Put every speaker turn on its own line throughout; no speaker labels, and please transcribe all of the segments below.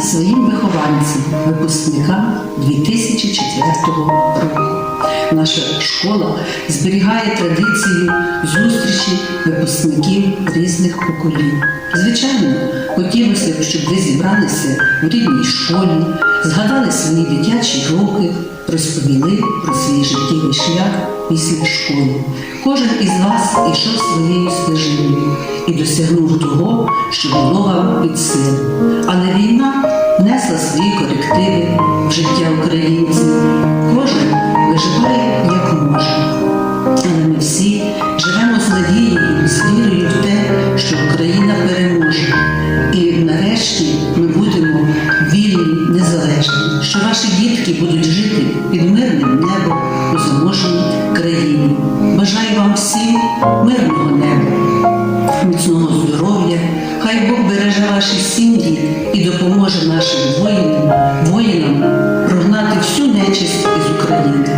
своїм вихованцям, випускникам 2004 року. Наша школа зберігає традицію зустрічі випускників різних поколінь. Звичайно, хотілося б, щоб ви зібралися в рідній школі, згадали свої дитячі роки, розповіли про свій життєвий шлях після школи. Кожен із вас ішов своєю стежиною і досягнув того, що було вам під силу. Але війна внесла свої корективи в життя українців. Що ваші дітки будуть жити під мирним небом у заможній країні. Бажаю вам всім мирного неба, міцного здоров'я. Хай Бог береже ваші сім'ї і допоможе нашим воїнам, воїнам прогнати всю нечисть із України.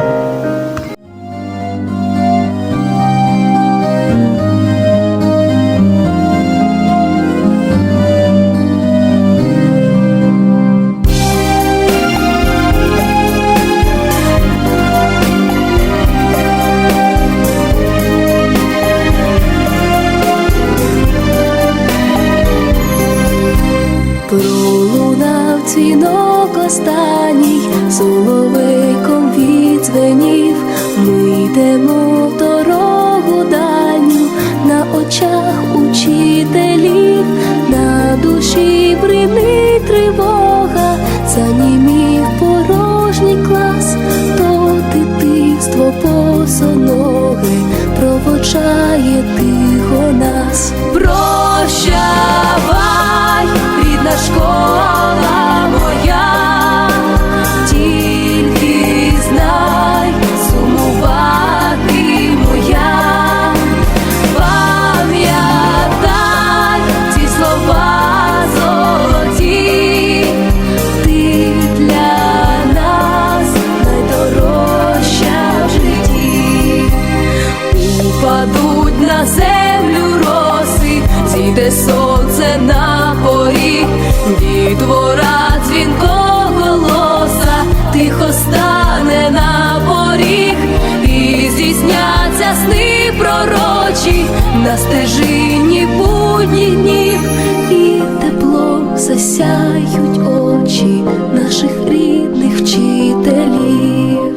Йдемо дорогу дальню, на очах учителів, на душі бринить на стежині будніх днів, і теплом засяють очі наших рідних вчителів.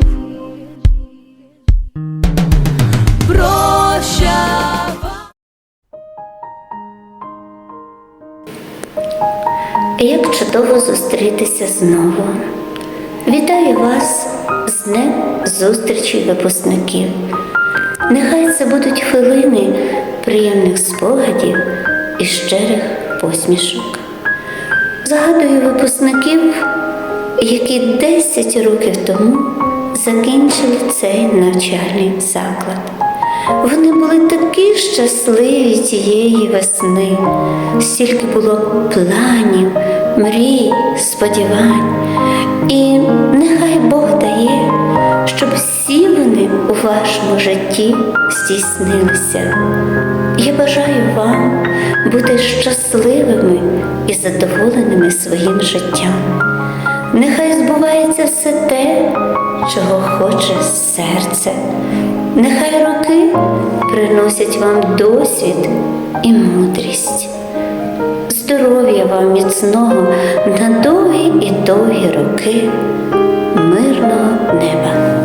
Прощавай.
Як чудово зустрітися знову. Вітаю вас з днем зустрічі випускників. Нехай це будуть хвилини приємних спогадів і щирих посмішок. Згадую випускників, які 10 років тому закінчили цей навчальний заклад. Вони були такі щасливі тієї весни, стільки було планів, мрій, сподівань. Вашому житті здійснилися. Я бажаю вам бути щасливими і задоволеними своїм життям. Нехай збувається все те, чого хоче серце. Нехай роки приносять вам досвід і мудрість. Здоров'я вам міцного на довгі і довгі роки, мирного неба.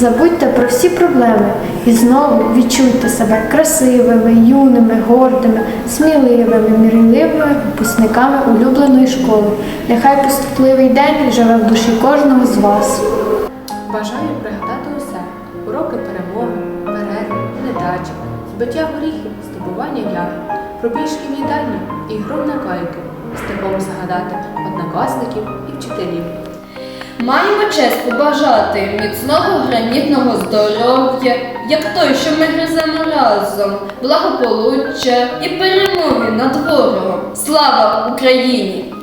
За-
Забудьте про всі проблеми і знову відчуйте себе красивими, юними, гордими, сміливими, мірливими випускниками улюбленої школи. Нехай поступливий день живе в душі кожного з вас.
Бажаю пригадати усе: уроки перемоги, перерви, недачі, збиття горіхів, здобування ягід, пробіжки в їдальні і гру на кайки, з теплом згадати однокласників і вчителів.
Маємо честь побажати міцного гранітного здоров'я, як той, що ми гриземо разом, благополуччя і перемоги над ворогом. Слава Україні!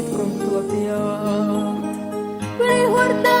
Виходь, ком хлоп'я. Пригортай.